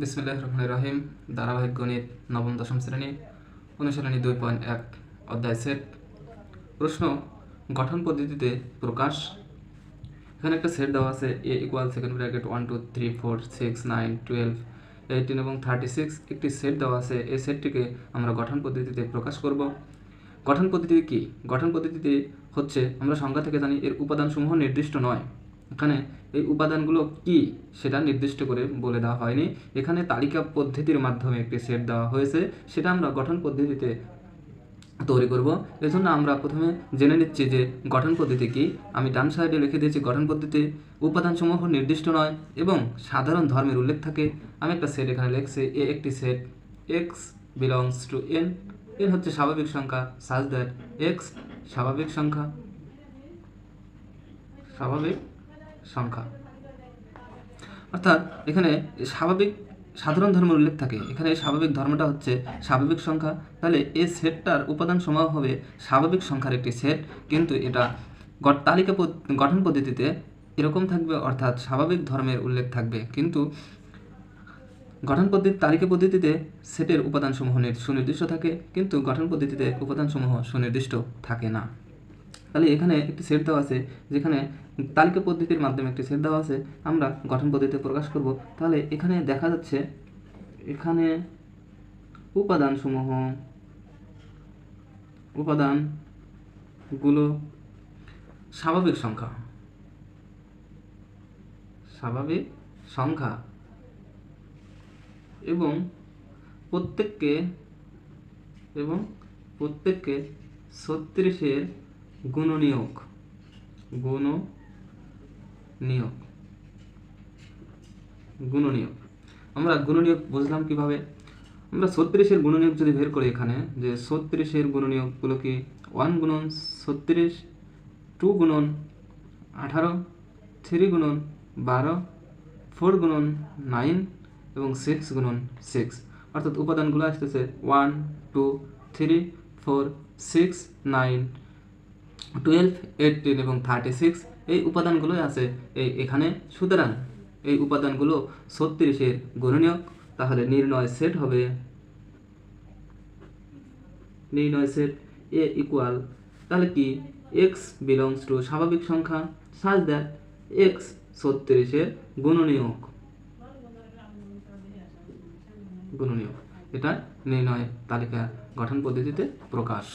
বিসমিল্লাহ রহমান রহিম। ধারাবাহিক গণিত নবম, দশম শ্রেণি, অনুশীলনী দুই পয়েন্ট এক, অধ্যায় সেট। প্রশ্ন, গঠন পদ্ধতিতে প্রকাশ। এখানে একটা সেট দেওয়া আছে, A equal second bracket one two three four six nine twelve eighteen এবং থার্টি সিক্স একটি সেট দেওয়া আছে, এই সেটটিকে আমরা গঠন পদ্ধতিতে প্রকাশ করব। গঠন পদ্ধতি কি? গঠন পদ্ধতিতে হচ্ছে, আমরা সংখ্যা থেকে জানি, এর উপাদানসমূহ নির্দিষ্ট নয়। এখানে এই উপাদানগুলো কি সেটা নির্দিষ্ট করে বলে দেওয়া হয়নি। এখানে তালিকা পদ্ধতির মাধ্যমে একটি সেট দেওয়া হয়েছে, সেটা আমরা গঠন পদ্ধতিতে তৈরি করব। এজন্য আমরা প্রথমে জেনে নিচ্ছি যে গঠন পদ্ধতি কি। আমি ডান সাইডে লিখে দিয়েছি, গঠন পদ্ধতি উপাদানসমূহ নির্দিষ্ট নয় এবং সাধারণ ধর্মের উল্লেখ থাকে। আমি একটা সেট এখানে লিখছি, এ একটি set X belongs to N N হচ্ছে স্বাভাবিক সংখ্যা সাজ দ্যাট এক্স স্বাভাবিক সংখ্যা, স্বাভাবিক সংখ্যা। অর্থাৎ এখানে স্বাভাবিক সাধারণ ধর্মের উল্লেখ থাকে। এখানে স্বাভাবিক ধর্মটা হচ্ছে স্বাভাবিক সংখ্যা। তাহলে এই সেটটার উপাদান সমূহ হবে স্বাভাবিক সংখ্যার একটি সেট, কিন্তু এটা তালিকা গঠন পদ্ধতিতে এরকম থাকবে, অর্থাৎ স্বাভাবিক ধর্মের উল্লেখ থাকবে। কিন্তু গঠন পদ্ধতি, তালিকা পদ্ধতিতে সেটের উপাদানসমূহ নির- সুনির্দিষ্ট থাকে, কিন্তু গঠন পদ্ধতিতে উপাদানসমূহ সুনির্দিষ্ট থাকে না। তাহলে এখানে একটি সেট দেওয়া আছে, যেখানে তালিকা পদ্ধতির মাধ্যমে একটি সেট দেওয়া আছে। আমরা গঠন পদ্ধতিতে প্রকাশ করব। তাহলে এখানে দেখা যাচ্ছে, এখানে উপাদানসমূহ, উপাদানগুলো স্বাভাবিক সংখ্যা। স্বাভাবিক সংখ্যা। এবং প্রত্যেককে এবং প্রত্যেককে ছত্রিশের গুণনীয়ক গুণ নিয়োগ গুণনীয়ক আমরা গুণনীয়ক বুঝলাম কীভাবে? আমরা ছত্রিশের গুণনীয়ক যদি বের করি এখানে, যে ছত্রিশের গুণনীয়কগুলো কি? ওয়ান গুণন ছত্রিশ, টু গুণন আঠারো, থ্রি গুণন বারো, ফোর গুণন নাইন এবং সিক্স গুণন সিক্স। অর্থাৎ উপাদানগুলো আসতেছে one, two, three, four, six, nine twelve eighteen এবং থার্টি সিক্স এই উপাদানগুলোই আছে। এই এখানে সুতরাং এই উপাদানগুলো ছত্রিশের গুণনীয়ক, তাহলে নির্ণয় সেট হবে। নির্ণয় সেট এ ইকুয়াল তাহলে কি? এক্স বিলংস টু স্বাভাবিক সংখ্যা সাজ দ্যাট এক্স ছত্রিশের গুণনীয়ক। গুণনীয়ক। এটা নির্ণয় তালিকা গঠন পদ্ধতিতে প্রকাশ।